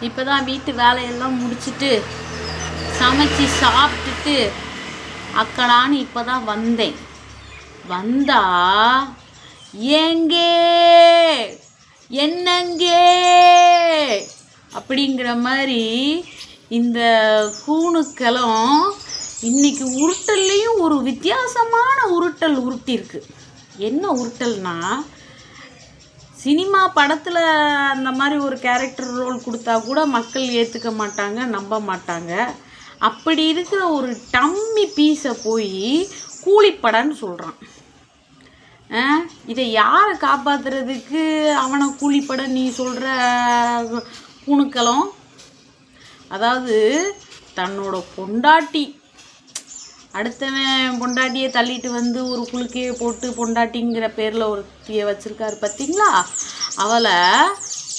இப்போ தான் வீட்டு வேலையெல்லாம் முடிச்சிட்டு சமைச்சு சாப்பிட்டுட்டு அக்கடான்னு இப்போ தான் வந்தேன். வந்தா ஏங்கே என்னங்கே? அப்படிங்கிற மாதிரி இந்த கூணுக்களும் இன்னைக்கு உருட்டல்லையும் ஒரு வித்தியாசமான உருட்டல் உருட்டிருக்கு என்ன உருட்டல்னால் சினிமா படத்தில் அந்த மாதிரி ஒரு கேரக்டர் ரோல் கொடுத்தா கூட மக்கள் ஏற்றுக்க மாட்டாங்க நம்ப மாட்டாங்க. அப்படி இருக்கிற ஒரு டம்மி பீஸை போய் கூலிப்படன்னு சொல்கிறான் இதை யாரை காப்பாற்றுறதுக்கு அவனை கூலிப்பட நீ சொல்கிற குணுக்களும் அதாவது தன்னோட பொண்டாட்டி அடுத்தவன் பொண்டாட்டியை தள்ளிட்டு வந்து ஒரு குலுக்கையை போட்டு பொண்டாட்டிங்கிற பேரில் ஒருத்தியை வச்சுருக்காரு பார்த்தீங்களா அவளை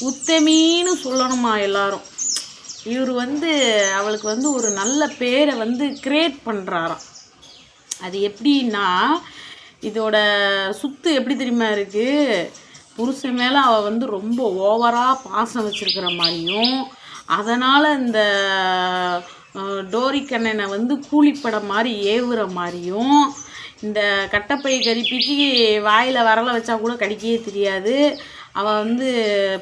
உத்தமின்னு சொல்லணுமா எல்லாரும். இவர் வந்து அவளுக்கு வந்து ஒரு நல்ல பேரை வந்து கிரியேட் பண்ணுறாராம் அது எப்படின்னா இதோட சுத்து எப்படி தெரியுமா இருக்குது புருஷன் மேலே அவள் வந்து ரொம்ப ஓவராக பாசம் வச்சுருக்கிற மாதிரியும் அதனால் இந்த டோரிக்கண்ணனை டோரி வந்து கூலிப்பட மாதிரி ஏவுற மாதிரியும் இந்த கட்டப்பை கரிப்பிக்கு வாயில் வரலை வச்சா கூட கடிக்கவே தெரியாது. அவள் வந்து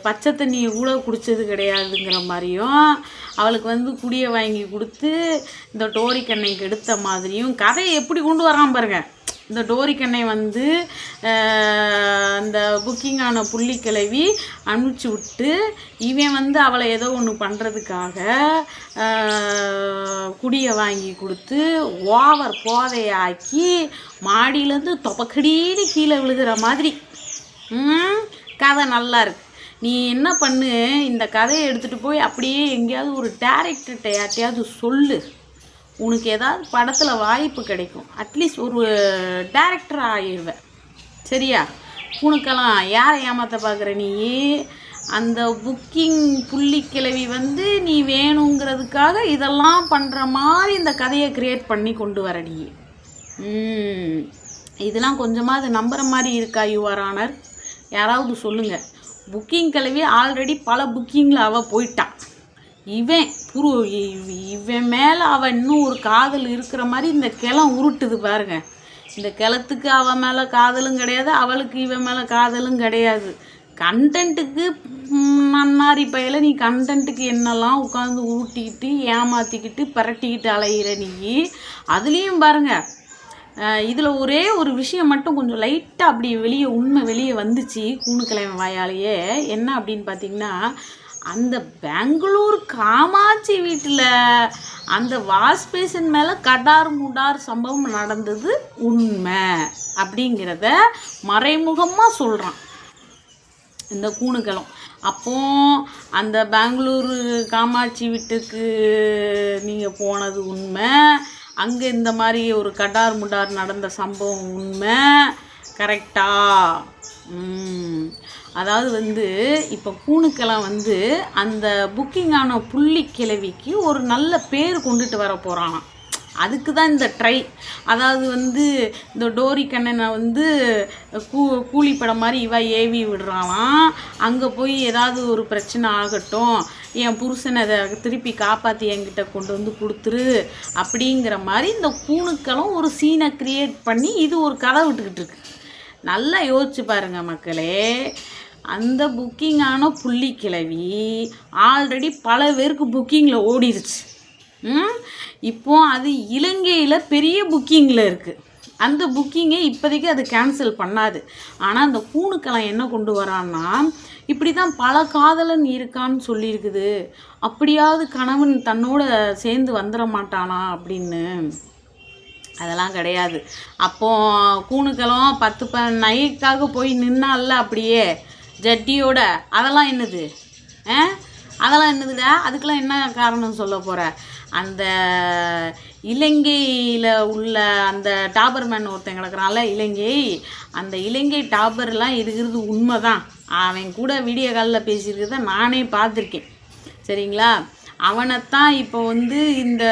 பச்சை தண்ணியை கூட குடித்தது கிடையாதுங்கிற மாதிரியும் அவளுக்கு வந்து குடியை வாங்கி கொடுத்து இந்த டோரி எடுத்த மாதிரியும் கதையை எப்படி கொண்டு வரான் பாருங்கள் இந்த டோரி வந்து அந்த புக்கிங்கான புள்ளி கிளவி அனுப்பிச்சி விட்டு இவன் வந்து அவளை ஏதோ ஒன்று பண்ணுறதுக்காக குடியை வாங்கி கொடுத்து ஓவர் போதையாக்கி மாடியிலேருந்து தொப்பக்கடின்னு கீழே விழுகிற மாதிரி. கதை நல்லா இருக்கு. நீ என்ன பண்ணு இந்த கதையை எடுத்துகிட்டு போய் அப்படியே எங்கேயாவது ஒரு டேரக்டர்கிட்ட யார்ட்டையாவது சொல்லு. உனக்கு ஏதாவது படத்தில் வாய்ப்பு கிடைக்கும். அட்லீஸ்ட் ஒரு டேரக்டர் ஆகிடுவேன் சரியா? உனக்கெல்லாம் யாரை ஏமாத்த பார்க்குற நீ? அந்த புக்கிங் புள்ளி கிளவி வந்து நீ வேணுங்கிறதுக்காக இதெல்லாம் பண்ணுற மாதிரி இந்த கதையை கிரியேட் பண்ணி கொண்டு வர நீ. இதெல்லாம் கொஞ்சமாக அது நம்புகிற மாதிரி இருக்கா யுவர் ஆனர் யாராவது சொல்லுங்கள் புக்கிங் கிளவி ஆல்ரெடி பல புக்கிங்கில் அவள் போயிட்டான் இவன் புரு இவன் மேலே அவன் இன்னும் ஒரு காதல் இருக்கிற மாதிரி இந்த கிளம் உருட்டுது பாருங்க. இந்த கிளத்துக்கு அவன் மேலே காதலும் கிடையாது அவளுக்கு இவன் மேலே காதலும் கிடையாது. கண்டென்ட்டுக்கு நன்னாரி பையில நீ கண்டென்ட்டுக்கு என்னெல்லாம் உட்காந்து உருட்டிக்கிட்டு ஏமாற்றிக்கிட்டு பரட்டிக்கிட்டு அலையிற நீ அதுலேயும் பாருங்க. இதில் ஒரே ஒரு விஷயம் மட்டும் கொஞ்சம் லைட்டாக அப்படி வெளியே உண்மை வெளியே வந்துச்சு கூணுக்கிழமை வாயாலேயே. என்ன அப்படின்னு பார்த்தீங்கன்னா அந்த பெங்களூர் காமாட்சி வீட்டில் அந்த வாஷ் பேஷன் மேலே கடார் முடார் சம்பவம் நடந்தது உண்மை அப்படிங்கிறத மறைமுகமாக சொல்கிறான் இந்த கூணுக்களும் அப்போ அந்த பெங்களூர் காமாட்சி வீட்டுக்கு நீங்கள் போனது உண்மை. அங்கே இந்த மாதிரி ஒரு கடார் முடார் நடந்த சம்பவம் உண்மை. கரெக்டா? அதாவது வந்து இப்போ கூணுக்கெல்லாம் வந்து அந்த புக்கிங்கான புள்ளி கிழவிக்கு ஒரு நல்ல பேர் கொண்டுட்டு வர போகிறானாம் அதுக்கு தான் இந்த ட்ரை அதாவது வந்து இந்த டோரி கண்ணனை வந்து கூ கூலி படம் மாதிரி இவ ஏவி விடுறாளாம். அங்கே போய் ஏதாவது ஒரு பிரச்சனை ஆகட்டும். என் புருஷனை அதை திருப்பி காப்பாற்றி என்கிட்ட கொண்டு வந்து கொடுத்துரு. அப்படிங்கிற மாதிரி இந்த கூணுக்களும் ஒரு சீனை க்ரியேட் பண்ணி இது ஒரு கதை விட்டுக்கிட்டு இருக்கு. நல்லா யோசிச்சு பாருங்கள் மக்களே. அந்த புக்கிங் ஆன புள்ளி கிளவி ஆல்ரெடி பல பேருக்கு புக்கிங்கில் ஓடிடுச்சு ம்? இப்போ அது இலங்கையில் பெரிய புக்கிங்கில் இருக்குது அந்த புக்கிங்கை இப்போதைக்கு அது கேன்சல் பண்ணாது. ஆனால் அந்த கூணுக்கெல்லாம் என்ன கொண்டு வரான்னா இப்படி தான் பல காதலன் இருக்கான்னு சொல்லியிருக்குது. அப்படியாவது கணவன் தன்னோட சேர்ந்து வந்துட மாட்டானா அப்படின்னு. அதெல்லாம் கிடையாது. அப்போ கூணுக்கெல்லாம் பத்து ப நைக்காக போய் நின்னால அப்படியே ஜட்டியோட அதெல்லாம் என்னது? ஆ? அதெல்லாம் என்னதுடா? அதுக்கெல்லாம் என்ன காரணம் சொல்ல போகிற அந்த இலங்கையில் உள்ள அந்த டாபர்மேன் ஒருத்தன் கிடக்குறான்ல இலங்கை. அந்த இலங்கை டாபர்லாம் இருக்கிறது உண்மை தான் அவன் கூட வீடியோ காலில் பேசியிருக்கிறத நானே பார்த்துருக்கேன். சரிங்களா? அவனைத்தான் இப்போ வந்து இந்த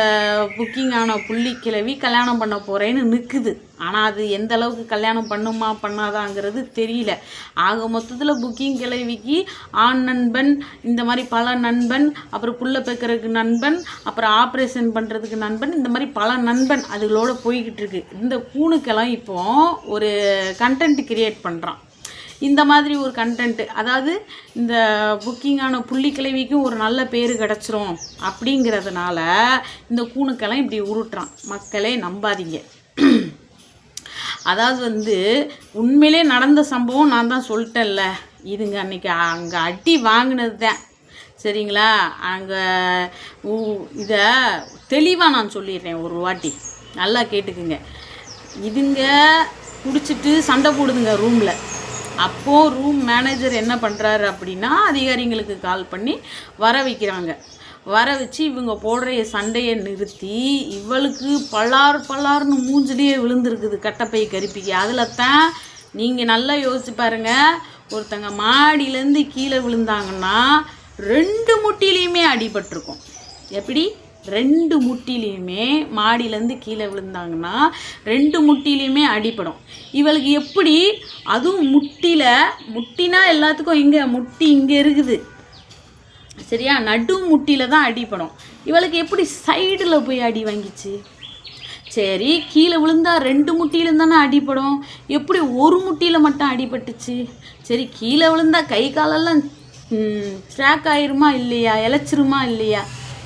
புக்கிங் ஆன புள்ளி கிழவி கல்யாணம் பண்ண போகிறேன்னு நிற்குது ஆனால் அது எந்த அளவுக்கு கல்யாணம் பண்ணுமா பண்ணாதாங்கிறது தெரியல. ஆக மொத்தத்தில் புக்கிங் கிழவிக்கு ஆண் நண்பன் இந்த மாதிரி பல நண்பன் அப்புறம் புள்ள பேக்கிறதுக்கு நண்பன் அப்புறம் ஆப்ரேஷன் பண்ணுறதுக்கு நண்பன் இந்த மாதிரி பல நண்பன் அதுகளோட போய்கிட்டு இருக்கு. இந்த கூணுக்கெல்லாம் இப்போ ஒரு கண்டென்ட் கிரியேட் பண்ணுறான் இந்த மாதிரி ஒரு கண்டென்ட்டு அதாவது இந்த புக்கிங்கான புள்ளி கிழவிக்கும் ஒரு நல்ல பேர் கிடச்சிரும் அப்படிங்கிறதுனால இந்த கூணுக்கெல்லாம் இப்படி உருட்டுறான். மக்களே நம்பாதீங்க. அதாவது வந்து உண்மையிலே நடந்த சம்பவம் நான் தான் சொல்லிட்டேன்ல. இதுங்க அன்றைக்கி அங்கே அடி வாங்கினது தான் சரிங்களா? அங்கே இதை தெளிவாக நான் சொல்லிடுறேன் ஒரு வாட்டி. நல்லா கேட்டுக்குங்க. இதுங்க குடிச்சிட்டு சண்டை போடுதுங்க ரூமில் அப்போது ரூம் மேனேஜர் என்ன பண்ணுறாரு அப்படின்னா அதிகாரிங்களுக்கு கால் பண்ணி வர வைக்கிறாங்க. வர வச்சு இவங்க போடுற சண்டையை நிறுத்தி இவளுக்கு பலார் பலார்னு மூஞ்சிலேயே விழுந்திருக்குது கட்டப்பை கருப்பிக்கு. அதில் தான் நீங்கள் நல்லா யோசிச்சு பாருங்க ஒருத்தங்க மாடியிலேருந்து கீழே விழுந்தாங்கன்னா ரெண்டு முட்டிலையுமே அடிபட்டிருக்கும். எப்படி? ரெண்டு முட்டிலையுமே மாடியிலேருந்து கீழே விழுந்தாங்கன்னா ரெண்டு முட்டிலையுமே அடிப்படும் இவளுக்கு எப்படி? அதுவும் முட்டியில் முட்டினா எல்லாத்துக்கும் இங்கே முட்டி இங்கே இருக்குது. சரியா? நடு முட்டியில் தான் அடிப்படும் இவளுக்கு எப்படி சைடில் போய் அடி வாங்கிச்சு? சரி கீழே விழுந்தா ரெண்டு முட்டியிலும் தானே அடிப்படும் எப்படி ஒரு முட்டியில் மட்டும் அடிபட்டுச்சு? சரி கீழே விழுந்தா கை காலெல்லாம் ஸ்ட்ராக் ஆயிருமா இல்லையா? இழைச்சிருமா இல்லையா?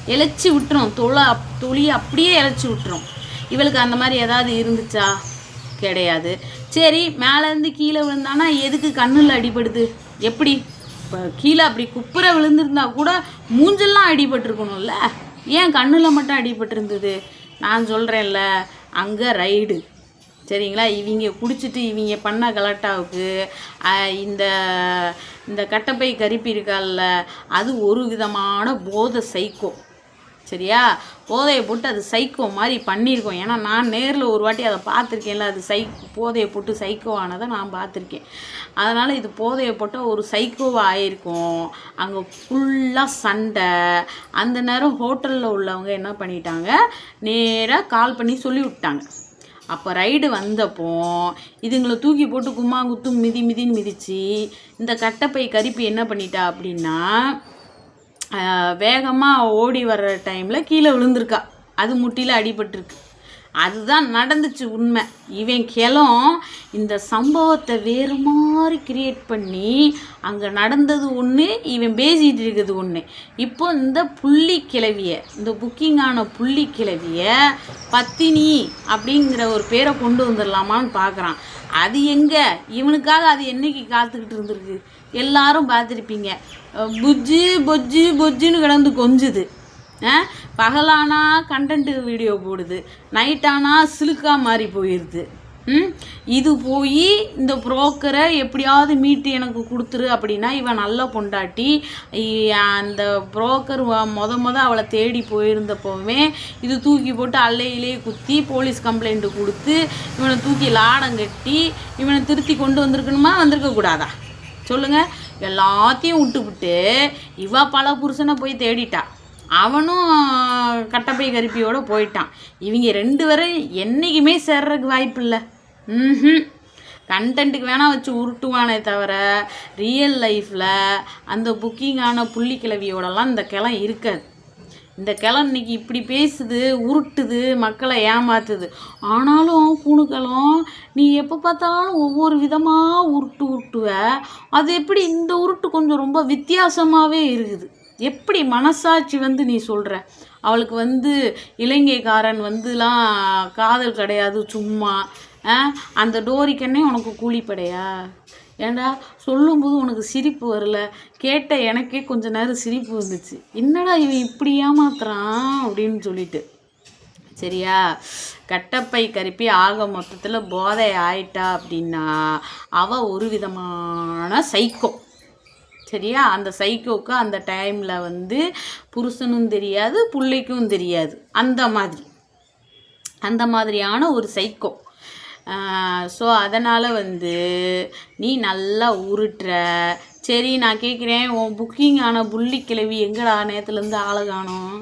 இழைச்சி விட்டுரும். தொலை துளியை அப்படியே இழைச்சி விட்டுரும். இவளுக்கு அந்த மாதிரி ஏதாவது இருந்துச்சா? கிடையாது. சரி மேலேருந்து கீழே விழுந்தானா எதுக்கு கண்ணில் அடிபடுது? எப்படி? இப்போ கீழே அப்படி குப்புற விழுந்திருந்தா கூட மூஞ்செல்லாம் அடிபட்டிருக்கணும்ல. ஏன் கண்ணில் மட்டும் அடிபட்டிருந்தது? நான் சொல்கிறேன்ல அங்கே ரைடு. சரிங்களா? இவங்க குடிச்சிட்டு இவங்க பண்ண கலாட்டாவுக்கு இந்த இந்த கட்டப்பை கரிப்பி இருக்கால்ல அது ஒரு விதமான போதை சைக்கோ. சரியா? போதையை போட்டு அது சைக்கோ மாதிரி பண்ணியிருக்கோம். ஏன்னா நான் நேரில் ஒரு வாட்டி அதை பார்த்துருக்கேன்ல அது சை போதையை போட்டு சைக்கோ ஆனதை நான் பார்த்துருக்கேன். அதனால் இது போதையை போட்டால் ஒரு சைக்கோவாக ஆயிருக்கும். அங்கே ஃபுல்லாக சண்டை. அந்த நேரம் ஹோட்டலில் உள்ளவங்க என்ன பண்ணிட்டாங்க? நேராக கால் பண்ணி சொல்லி விட்டாங்க அப்போ ரைடு வந்தப்போ இதுங்களை தூக்கி போட்டு கும்மா குத்து மிதி மிதின்னு மிதிச்சு இந்த கட்டப்பை கருப்பி என்ன பண்ணிட்டா அப்படின்னா வேகமாக ஓடி வர்ற டைமில் கீழே விழுந்திருக்கா. அது முட்டியில் அடிபட்டிருக்கு. அதுதான் நடந்துச்சு உண்மை. இவன் கிளம் இந்த சம்பவத்தை வேறு மாதிரி கிரியேட் பண்ணி அங்கே நடந்தது ஒன்று இவன் பேசிகிட்டு இருக்கிறது ஒன்று இப்போ இந்த புள்ளி கிளவிய இந்த புக்கிங்கான புள்ளி கிளவிய பத்தினி அப்படிங்கிற ஒரு பேரை கொண்டு வந்துடலாமான்னு பார்க்குறான். அது எங்கே? இவனுக்காக அது என்னைக்கு காத்துக்கிட்டு இருந்திருக்கு? எல்லாரும் பார்த்துருப்பீங்க. பொஜ்ஜு பொஜ்ஜு பொஜ்ஜுன்னு கிடந்து கொஞ்சுது. பகலானா கண்டென்ட் வீடியோ போடுது நைட்டானா சிலுக்கா மாதிரி போயிடுது ம்? இது போய் இந்த புரோக்கரை எப்படியாவது மீட்டு எனக்கு கொடுத்துரு அப்படின்னா இவன் நல்ல பொண்டாட்டி. அந்த புரோக்கர் மொத மொத அவளை தேடி போயிருந்தப்போவே இது தூக்கி போட்டு அல்லையிலே குத்தி போலீஸ் கம்ப்ளைண்ட் கொடுத்து இவனை தூக்கி லாடம் கட்டி இவனை திருத்தி கொண்டு வந்திருக்கணுமா வந்திருக்க கூடாதா? எல்லாத்தையும் விட்டுவிட்டு இவ பல புருஷனை போய் தேடிட்டா. அவனும் கட்டப்பை கருப்பியோடு போயிட்டான். இவங்க ரெண்டு பேரும் என்றைக்குமே சேர்றதுக்கு வாய்ப்பு இல்லை. ம் கண்டென்ட்டுக்கு வேணால் வச்சு உருட்டுவானே தவிர ரியல் லைஃப்பில் அந்த புக்கிங்கான புள்ளி கிளவியோடலாம் இந்த கிளம் இருக்காது. இந்த கிளம் இன்னைக்கு இப்படி பேசுது உருட்டுது மக்களை ஏமாத்துது. ஆனாலும் பூணுக்களும் நீ எப்போ பார்த்தாலும் ஒவ்வொரு விதமாக உருட்டு உருட்டுவ. அது எப்படி இந்த உருட்டு கொஞ்சம் ரொம்ப வித்தியாசமாகவே இருக்குது. எப்படி மனசாட்சி வந்து நீ சொல்கிற அவளுக்கு வந்து இலங்கைக்காரன் வந்துலாம் காதல் கிடையாது சும்மா. ஆ? அந்த டோரிக்கண்ணே உனக்கு கூலிப்படையா ஏண்டா? சொல்லும்போது உனக்கு சிரிப்பு வரல. கேட்ட எனக்கே கொஞ்ச நேரம் சிரிப்பு வந்துச்சு. என்னடா இவன் இப்படி ஏமாத்துறான் அப்படின்னு சொல்லிட்டு. சரியா? கட்டப்பை கருப்பி ஆக மொத்தத்தில் போதை ஆயிட்டா அப்படின்னா அவ ஒரு விதமான சைக்கோ சரியா? அந்த சைக்கோக்கு அந்த டைமில் வந்து புருஷனும் தெரியாது பிள்ளைக்கும் தெரியாது. அந்த மாதிரி. அந்த மாதிரியான ஒரு சைக்கோ. ஸோ அதனால் வந்து நீ நல்லா உருட்டுற. சரி நான் கேட்குறேன் உன் புக்கிங் ஆன புள்ளி கிழவி எங்கடா நேரத்துலேருந்து ஆளை காணும்?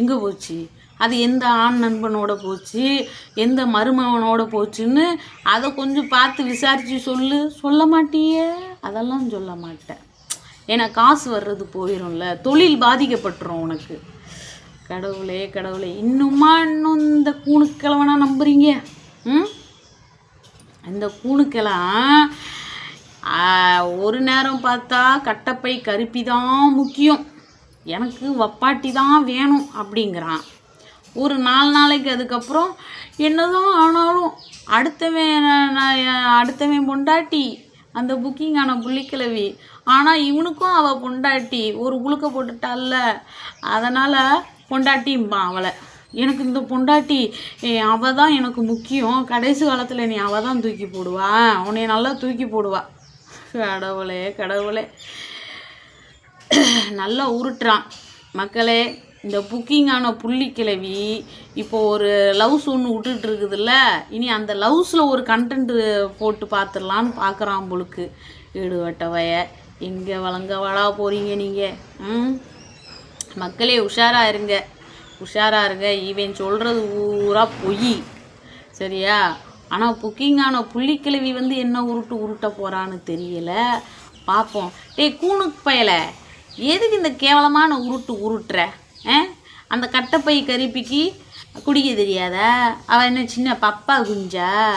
எங்கே போச்சு? அது எந்த ஆண் நண்பனோட போச்சு? எந்த மருமகனோட போச்சுன்னு அதை கொஞ்சம் பார்த்து விசாரித்து சொல்லு. சொல்ல மாட்டியே? அதெல்லாம் சொல்ல மாட்டேன். ஏன்னா காசு வர்றது போயிடும்ல தொழில் பாதிக்கப்பட்டுரும் உனக்கு. கடவுளே கடவுளே. இன்னுமா இன்னும் இந்த கூணுக்கிழவனா நம்புறீங்க? ம்? இந்த கூணுக்கெல்லாம் ஒரு நேரம் பார்த்தா கட்டப்பை கருப்பி தான் முக்கியம். எனக்கு வப்பாட்டி தான் வேணும் அப்படிங்கிறான். ஒரு நாலு நாளைக்கு அதுக்கப்புறம் என்னதான் ஆனாலும் அடுத்தவன் நான் அடுத்தவன் பொண்டாட்டி அந்த புக்கிங்கான புள்ளிக்கிழவி. ஆனால் இவனுக்கும் அவள் பொண்டாட்டி ஒரு உழுக்க போட்டுட்டால அதனால் பொண்டாட்டிம்பான் அவளை. எனக்கு இந்த பொண்டாட்டி அவள் தான் எனக்கு முக்கியம். கடைசி காலத்தில் நீ அவள் தான் தூக்கி போடுவா. உன்னை நல்லா தூக்கி போடுவா. கடவுளே கடவுளே. நல்லா உருட்டுறான். மக்களே இந்த புக்கிங்கான புள்ளி கிழவி இப்போ ஒரு லவ்ஸ் ஒன்று விட்டுட்டு இருக்குதுல்ல இனி அந்த லவ்ஸில் ஒரு கண்டென்ட் போட்டு பார்த்துடலான்னு பார்க்குறான் புழுக்கு ஈடுபட்டவைய எங்கே வழங்க வளா போகிறீங்க நீங்கள் ம்? மக்களே உஷாராக இருங்க. உஷாராக இருங்க. இவன் சொல்கிறது ஊரா பொய். சரியா? ஆனால் புக்கிங்கான புள்ளிக்கிழவி வந்து என்ன உருட்டு உருட்ட போகிறான்னு தெரியல. பார்ப்போம் டேய் கூணுக்கு பயலை. எதுக்கு இந்த கேவலமான உருட்டு உருட்டுற? அந்த கட்டப்பை கருப்பிக்கு குடிக்க தெரியாதா? அவள் என்ன சின்ன பப்பா குஞ்சா?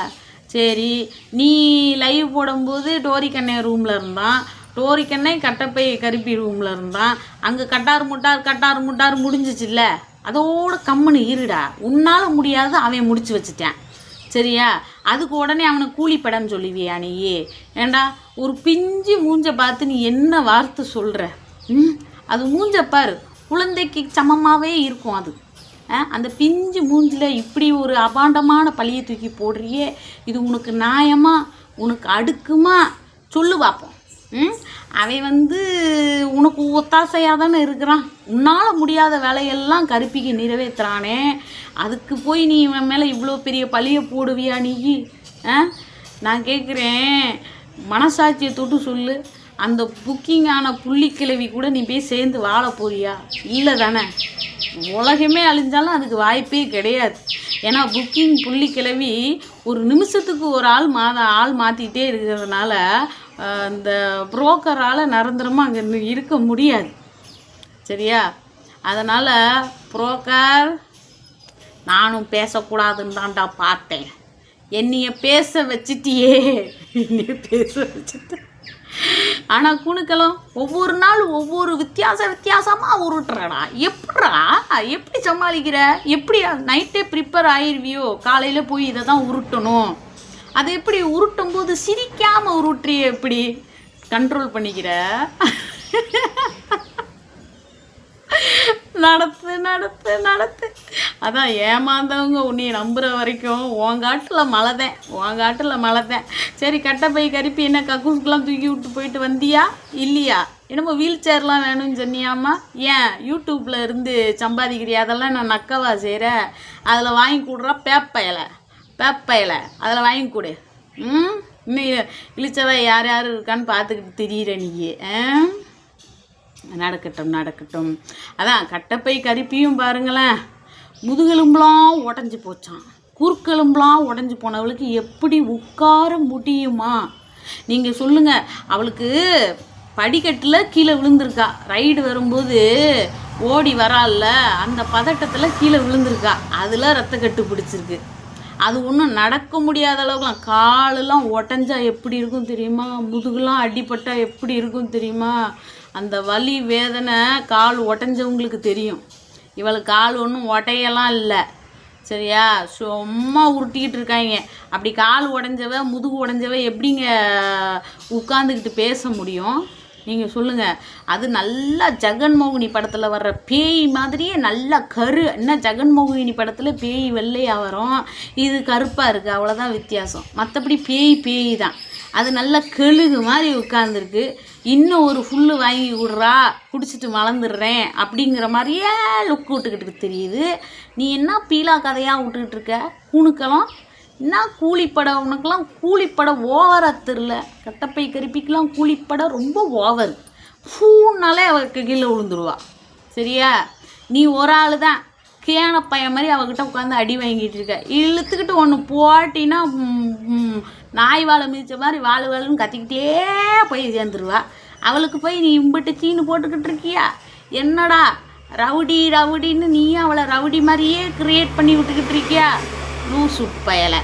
சரி நீ லைவ் போடும்போது டோரி கண்ணை ரூமில் இருந்தான். டோரி கண்ணை கட்டப்பை கருப்பி ரூமில் இருந்தான். அங்கே கட்டார் முட்டார் கட்டார் முட்டார் முடிஞ்சிச்சுல்ல? அதோட கம்முன்னு இருடா. உன்னால் முடியாது அவன் முடிச்சு வச்சுட்டேன். சரியா? அதுக்கு உடனே அவனை கூலிப்படம் சொல்லுவியா நீ ஏண்டா ஒரு பிஞ்சு மூஞ்ச பார்த்து நீ என்ன வார்த்தை சொல்கிற ம்? அது மூஞ்ச பாரு. குழந்தைக்கு சமமாகவே இருக்கும் அது. ஆ, அந்த பிஞ்சு மூஞ்சில் இப்படி ஒரு அபாண்டமான பழியை தூக்கி போடுறியே இது உனக்கு நியாயமா உனக்கு அடுக்குமா? சொல்லு பார்ப்போம் ம் அவன் வந்து உனக்கு ஒத்தாசையாக தானே இருக்கிறான். உன்னால் முடியாத வேலையெல்லாம் கருப்பிக்கு நிறைவேற்றுறானே அதுக்கு போய் நீ இவன் மேலே இவ்வளோ பெரிய பழியை போடுவியா நீ ஆ நான் கேட்குறேன் மனசாட்சியை தொட்டு சொல்லு. அந்த புக்கிங்கான புள்ளி புள்ளிக்கிழவி கூட நீ போய் சேர்ந்து வாழ போறியா? இல்லை தானே. உலகமே அழிஞ்சாலும் அதுக்கு வாய்ப்பே கிடையாது. ஏன்னா புக்கிங் புள்ளிக்கிழவி ஒரு நிமிஷத்துக்கு ஒரு ஆள் மாத ஆள் மாற்றிட்டே இருக்கிறதுனால அந்த இந்த புரோக்கரால் நிரந்தரமாக அங்கே இருக்க முடியாது. சரியா? அதனால் புரோக்கர் நானும் பேசக்கூடாதுன்னு தான்டா பார்த்தேன். என்னைய பேச வச்சிட்டியே. என்னைய பேச வச்சுட்ட. ஆனால் குணுக்களும் ஒவ்வொரு நாள் ஒவ்வொரு வித்தியாச வித்தியாசமாக உருட்டுறடா. எப்படா? எப்படி சமாளிக்கிற? எப்படி நைட்டே ப்ரிப்பேர் ஆயிருவியோ? காலையில் போய் இதை தான் உருட்டணும். அதை எப்படி உருட்டும் போது சிரிக்காமல் உருட்டுறிய எப்படி? கண்ட்ரோல் பண்ணிக்கிற? நடத்து நடத்து நடத்து. அதான் ஏமாந்தவங்க உன்னையை நம்புற வரைக்கும் உன் காட்டில் மழைதேன் உன் காட்டில் மழைதேன் சரி கட்டப்பை கருப்பி என்ன கக்கூஸ்க்கெலாம் தூக்கி விட்டு போயிட்டு வந்தியா? இல்லையா? என்னமோ வீல் சேர்லாம் வேணும்னு சொன்னியாம்மா? ஏன்? யூடியூப்பில் இருந்து சம்பாதிக்கிறியா? அதெல்லாம் நான் நக்கவா செய்கிறேன் அதில் வாங்கி கொடுறா பேப்பையலை. பேப்பையலை. அதில் வாங்கி கொடு. ம்? இன்னும் இழிச்சவ யார் யார் இருக்கான்னு பார்த்துக்கிட்டு தெரியுற நீ ஆ? நடக்கட்டும் நடக்கட்டும். அதான் கட்டப்பை கருப்பியும் பாருங்களேன். முதுகெலும்புலாம் உடஞ்சி போச்சான் குறுக்கெலும்புலாம் உடஞ்சி போனவளுக்கு எப்படி உட்கார முடியுமா? நீங்கள் சொல்லுங்கள் அவளுக்கு படிக்கட்டில் கீழே விழுந்திருக்கா. ரைடு வரும்போது ஓடி வரால அந்த பதட்டத்தில் கீழே விழுந்திருக்கா. அதில் ரத்த கட்டு பிடிச்சிருக்கு. அது ஒன்றும் நடக்க முடியாத அளவுக்குலாம் காலெல்லாம் உடஞ்சா எப்படி இருக்கும் தெரியுமா? முதுகுலாம் அடிப்பட்டால் எப்படி இருக்கும் தெரியுமா? அந்த வலி வேதனை கால் உடஞ்சவங்களுக்கு தெரியும். இவளுக்கு கால் ஒன்றும் உடையெல்லாம் இல்லை. சரியா? சும்மா உருட்டிக்கிட்டு இருக்காங்க அப்படி கால் உடஞ்சவ முதுகு உடஞ்சவ எப்படிங்க உட்காந்துக்கிட்டு பேச முடியும்? நீங்கள் சொல்லுங்கள் அது நல்லா ஜெகன்மோகினி படத்தில் வர்ற பேய் மாதிரியே நல்லா கரு. என்ன ஜெகன்மோகினி படத்தில் பேய் வெள்ளையாக வரும்? இது கருப்பாக இருக்குது அவ்வளோதான் வித்தியாசம். மற்றபடி பேய் பேய் தான். அது நல்லா கெழுகு மாதிரி உட்காந்துருக்கு இன்னும் ஒரு ஃபுல்லு வாங்கி விட்றா குடிச்சிட்டு மலர்ந்துடுறேன் அப்படிங்கிற மாதிரியே லுக் விட்டுக்கிட்டு தெரியுது. நீ என்ன பீலா கதையாக விட்டுக்கிட்டு இருக்க? கூணுக்கெல்லாம் என்ன கூலிப்பட? உனக்கெல்லாம் கூலிப்பட ஓவராக தெரில கட்டப்பை கருப்பிக்கெல்லாம் கூலிப்பட ரொம்ப ஓவர். ஃபூன்னாலே அவருக்கு கீழே விழுந்துருவா. சரியா? நீ ஒரு ஆள் தான் கேன பையன் மாதிரி அவகிட்ட உட்காந்து அடி வாங்கிட்டு இருக்க. இழுத்துக்கிட்டு ஒன்று போட்டினா நாய் வாழை மிதிச்ச மாதிரி வாழு வாழுன்னு கத்திக்கிட்டே போய் சேர்ந்துருவா. அவளுக்கு போய் நீ இம்பிட்டு சீனு போட்டுக்கிட்டு இருக்கியா? என்னடா ரவுடி ரவுடின்னு நீ அவளை ரவுடி மாதிரியே கிரியேட் பண்ணி விட்டுக்கிட்டு இருக்கியா? லூசு பயலை.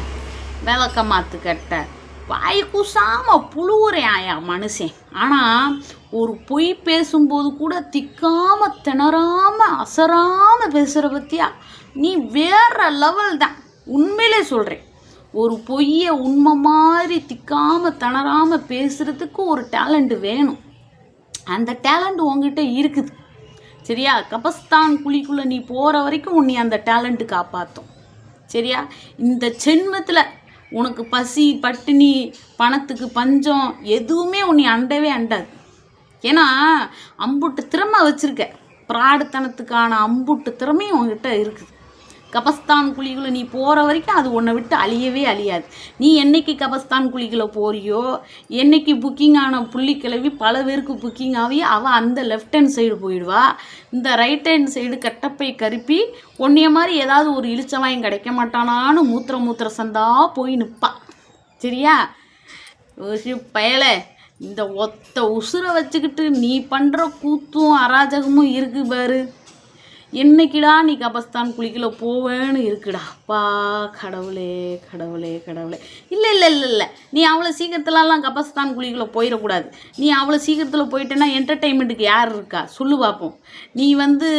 விளக்க மாற்று கட்ட. வாய் கூசாம புழுவுறேன் ஆயா மனுஷன். ஆனால் ஒரு பொய் பேசும்போது கூட திக்காமல் திணறாமல் அசராமல் பேசுகிற பத்தியா? நீ வேற லெவல் தான். உண்மையிலே சொல்கிறேன் ஒரு பொய்யை உண்மை மாதிரி திக்காமல் திணறாமல் பேசுகிறதுக்கு ஒரு டேலண்ட் வேணும். அந்த டேலண்ட் உங்ககிட்ட இருக்குது. சரியா? கபஸ்தான் குழிக்குள்ளே நீ போகிற வரைக்கும் உன்னை அந்த டேலண்ட்டு காப்பாற்றும் சரியா? இந்த ஜென்மத்தில் உனக்கு பசி பட்டினி பணத்துக்கு பஞ்சம் எதுவுமே உன்னை அண்டவே அண்டாது. ஏன்னா அம்புட்டு திறமை வச்சுருக்க. பிராடுத்தனத்துக்கான அம்புட்டு திறமையும் உங்ககிட்ட இருக்குது. கபஸ்தான் குழிக்குள்ளே நீ போகிற வரைக்கும் அது உன்னை விட்டு அழியவே அழியாது. நீ என்னைக்கு கபஸ்தான் குழிக்குள்ளே போறியோ என்னைக்கு புக்கிங் ஆன புள்ளி கிளவி பல பேருக்கு புக்கிங் ஆகி அவள் அந்த லெஃப்ட் ஹேண்ட் சைடு போயிடுவா. இந்த ரைட் ஹேண்ட் சைடு கட்டப்பை கருப்பி உன்னைய மாதிரி ஏதாவது ஒரு இழிச்சவாயம் கிடைக்க மாட்டானான்னு மூத்திர மூத்திர சந்தா போய் நிற்பா சரியா? பயலை பயலே. இந்த ஒத்த உசுரை வச்சுக்கிட்டு நீ பண்ணுற கூத்தும் அராஜகமும் இருக்கு பாரு. என்னைக்குடா நீ கபஸ்தான் குளிக்கல போவேன்னு இருக்குடா. அப்பா கடவுளே கடவுளே கடவுளே. இல்லை இல்லை இல்லை இல்லை. நீ அவ்வளோ சீக்கிரத்துலலாம் கபஸ்தான் குளிக்கல போயிடக்கூடாது. நீ அவ்வளோ சீக்கிரத்தில் போயிட்டேன்னா என்டர்டெயின்மெண்ட்டுக்கு யார் இருக்கா? சொல்லு பார்ப்போம் நீ வந்து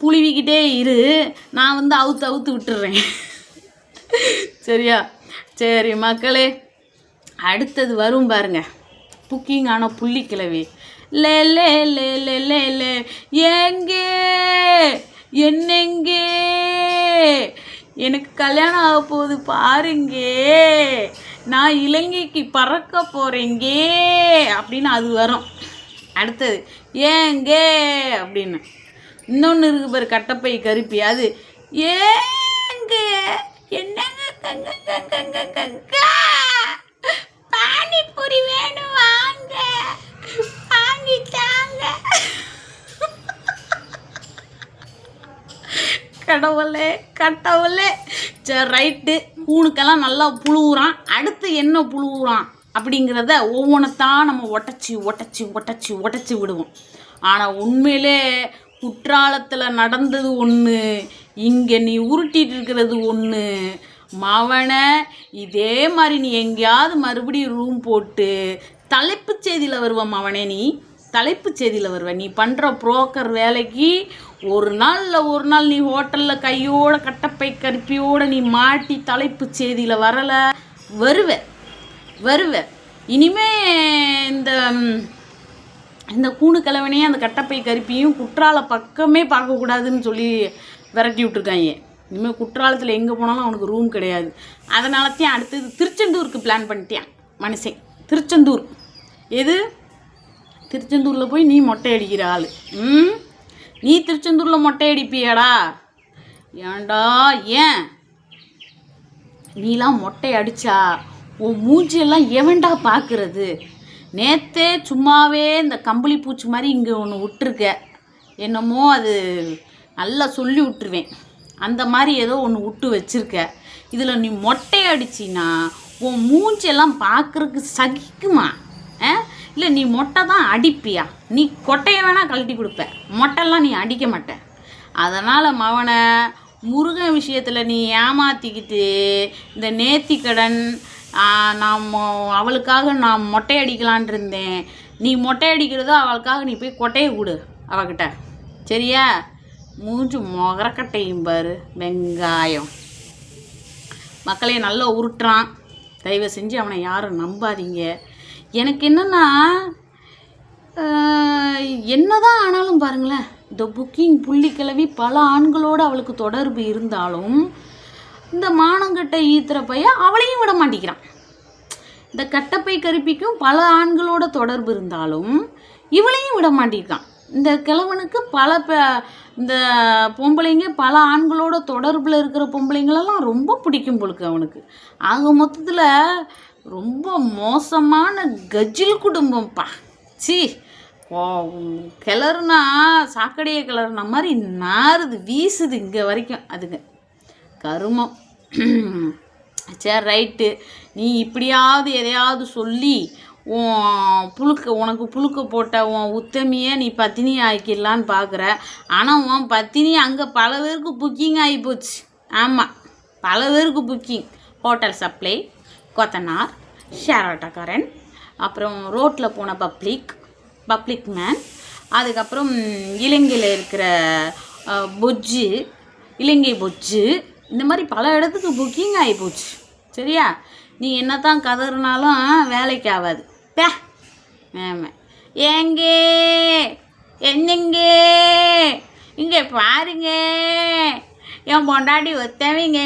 புழுவிக்கிட்டே இரு. நான் வந்து அவுத்து அவுத்து விட்டுறேன். சரியா? சரி மக்களே. அடுத்தது வரும் பாருங்க. புக்கிங் ஆன புள்ளிக்கிழவி. லே லே லே லே லே லே. எங்கே? என்னெங்கே? எனக்கு கல்யாணம் ஆக போகுது பாருங்க நான் இலங்கைக்கு பறக்க போகிறேங்க அப்படின்னு அது வரும். அடுத்தது ஏங்கே? அப்படின்னு. இன்னொன்று இருக்கு பாரு கட்டப்பை கருப்பி. அது ஏங்க? என்னங்க கங்க கங்க கங்க கங்க? பானிபூரி வேணும் வாங்க. வாங்கி கடவுளே கடவுளே. சரி ரைட்டு. பூனுக்கெல்லாம் நல்லா புழுவுறான். அடுத்து என்ன புழுவுறான் அப்படிங்கிறத ஒவ்வொன்றத்தான் நம்ம ஒட்டச்சி ஒட்டச்சி ஒட்டச்சி ஒட்டச்சி விடுவோம். ஆனால் உண்மையிலே குற்றாலத்தில் நடந்தது ஒன்று இங்கே நீ உருட்டிகிட்டு இருக்கிறது ஒன்று மவனை இதே மாதிரி நீ எங்கேயாவது மறுபடியும் ரூம் போட்டு தலைப்புச் செய்தியில் வருவோம் அவனே நீ. தலைப்புச் செய்தியில் வருவ. நீ பண்ணுற புரோக்கர் வேலைக்கு ஒரு நாளில் ஒரு நாள் நீ ஹோட்டலில் கையோட கட்டப்பை கருப்பியோடு நீ மாட்டி தலைப்புச் செய்தியில் வரலை. வருவ. வருவ. இனிமே இந்த இந்த கூணு கிழவனையும் அந்த கட்டப்பை கருப்பியும் குற்றால பக்கமே பார்க்கக்கூடாதுன்னு சொல்லி விரட்டி விட்ருக்காங்க இனிமேல் குற்றாலத்தில் எங்கே போனாலும் அவனுக்கு ரூம் கிடையாது. அதனாலத்தையும் அடுத்தது திருச்செந்தூருக்கு பிளான் பண்ணிட்டேன் மனுஷன். திருச்செந்தூர். எது? திருச்செந்தூரில் போய் நீ மொட்டை அடிக்கிற ஆள். ம்? நீ திருச்செந்தூரில் மொட்டை அடிப்பியாடா. ஏண்டா ஏன்? நீலாம் மொட்டை அடிச்சா உன் மூஞ்சியெல்லாம் எவன்டா பார்க்கறது நேத்தே சும்மாவே இந்த கம்பளி பூச்சி மாதிரி இங்கே ஒன்று விட்டுருக்க. என்னமோ அது நல்லா சொல்லி விட்டுருவேன். அந்த மாதிரி ஏதோ ஒன்று விட்டு வச்சுருக்க. இதில் நீ மொட்டை அடிச்சின்னா உன் மூஞ்செல்லாம் பார்க்குறக்கு சகிக்குமா? இல்லை நீ மொட்டை தான் அடிப்பியா? நீ கொட்டையை வேணால் கழட்டி கொடுப்ப. மொட்டைலாம் நீ அடிக்க மாட்ட. அதனால் மவனை முருகன் விஷயத்தில் நீ ஏமாற்றிக்கிட்டு இந்த நேர்த்திக்கடன் நான் மொ- அவளுக்காக நான் மொட்டை அடிக்கலான் இருந்தேன். நீ மொட்டை அடிக்கிறதோ அவளுக்காக நீ போய் கொட்டையை கொடு அவகிட்ட. சரியா? மூஞ்சு மொகரக்கட்டையும் பாரு வெங்காயம். மக்களை நல்லா உருட்டுறான். தயவு செஞ்சு அவனை யாரும் நம்பாதீங்க. எனக்கு என்னென்னா என்னதான் ஆனாலும் பாருங்களேன் இந்த புக்கிங் புள்ளி கிளவி பல ஆண்களோடு அவளுக்கு தொடர்பு இருந்தாலும் இந்த மானங்கட்டை ஈத்துற பையன் அவளையும் விட மாட்டேங்கிறான். இந்த கட்டப்பை கருப்பிக்கும் பல ஆண்களோட தொடர்பு இருந்தாலும் இவளையும் விட மாட்டேங்கிறான். இந்த கிழவனுக்கு பல ப இந்த பொம்பளைங்க பல ஆண்களோட தொடர்பில் இருக்கிற பொம்பளைங்களெல்லாம் ரொம்ப பிடிக்கும் பொழுக்கு அவனுக்கு. ஆக மொத்தத்தில் ரொம்ப மோசமான கஜில் குடும்பம்ப்பா சி கிளறுனா சாக்கடையை கிளறுன மாதிரி நாறுது வீசுது இங்கே வரைக்கும் அதுங்க. கருமம். சரி ரைட்டு. நீ இப்படியாவது எதையாவது சொல்லி புழுக்க உனக்கு புழுக்க போட்ட உன் உத்தமியை நீ பத்தினி ஆக்கிடலான்னு பார்க்குற ஆனால் உன் பத்தினி அங்கே பல பேருக்கு புக்கிங் ஆகிப்போச்சு ஆமாம் பல பேருக்கு புக்கிங் ஹோட்டல் சப்ளை கொத்தனார் ஷேர் ஆட்டோக்காரன் அப்புறம் ரோட்டில் போன பப்ளிக் பப்ளிக் மேன் அதுக்கப்புறம் இலங்கையில் இருக்கிற பொஜ்ஜு இலங்கை பொஜ்ஜு இந்த மாதிரி பல இடத்துக்கு புக்கிங் ஆகிப்போச்சு சரியா? நீ என்ன தான் கதறினாலும் வேலைக்கு ஆகாது. பே ஆமாம் ஏங்கே? என்னங்கே? இங்கே பாருங்க. என் பொண்டாட்டி ஒத்தவங்க.